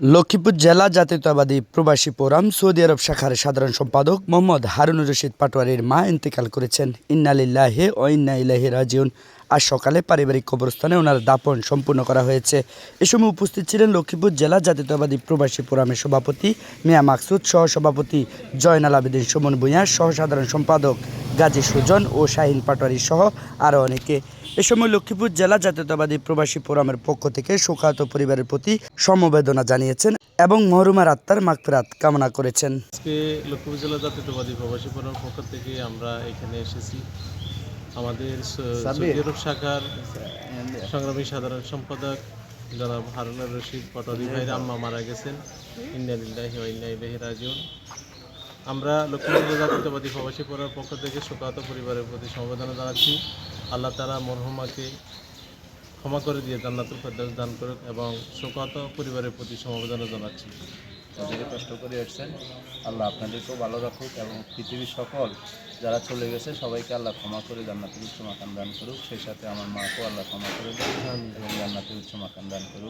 লক্ষ্মীপুর জেলা জাতীয়তাবাদী প্রবাসী ফোরাম সৌদি আরব শাখার সাধারণ সম্পাদক মোহাম্মদ হারুন রশিদ পাটোয়ারির মা ইন্তেকাল করেছেন। ইন্নালিল্লাহে ও ইন্না ইলাহি রাজিউন। আজ সকালে পারিবারিক কবরস্থানে ওনার দাপন সম্পূর্ণ করা হয়েছে। এ সময় উপস্থিত ছিলেন লক্ষ্মীপুর জেলা জাতীয়তাবাদী প্রবাসী ফোরামের সভাপতি মিয়া মাকসুদ সহ সভাপতি জয়নাল আবেদিন, সুমন ভূঁইয়া সহ সাধারণ সম্পাদক গাজী সুজন ও শাহিন পাটোয়ারি সহ আরও অনেকে। এ সময় লক্ষ্মীপুর জেলা জাতীয়তাবাদী প্রবাসী ফোরামের পক্ষ থেকে শোকাহত পরিবারের প্রতি সমবেদনা জানিয়েছেন এবং মহরুমার আত্মার মাগফিরাত কামনা করেছেন। আজকে লক্ষ্মীপুর জেলা জাতীয়তাবাদী প্রবাসী ফোরাম পক্ষ থেকে আমরা এখানে এসেছি। আমাদের সৌদি শাখার সংগ্রামী সাধারণ সম্পাদক জনাব হারুনুর রশিদ পটারি ভাইয়ের আম্মা মারা গেছেন। ইন্না ইলাইহি রাজিউন। আমরা লক্ষ্মীপুর জাতীয়তাবাদী প্রবাসী ফোরামের পক্ষ থেকে শোকাহত পরিবারের প্রতি সমবেদনা জানাচ্ছি। আল্লাহ তারা মরহুমাকে ক্ষমা করে দিয়ে জান্নাতুল ফেরদাউস দান করুক এবং শোকাহত পরিবারের প্রতি সমবেদনা জানাচ্ছি। যাদেরকে কষ্ট করে আসছেন আল্লাহ আপনাদেরকেও ভালো রাখুক এবং পৃথিবীর সকল যারা চলে গেছে, সবাইকে আল্লাহ ক্ষমা করে জান্নাতের উচ্চ মাকান দান করুক। সেই সাথে আমার মাকেও আল্লাহ ক্ষমা করে দেন এবং জান্নাতের উচ্চ মাকান দান করুক।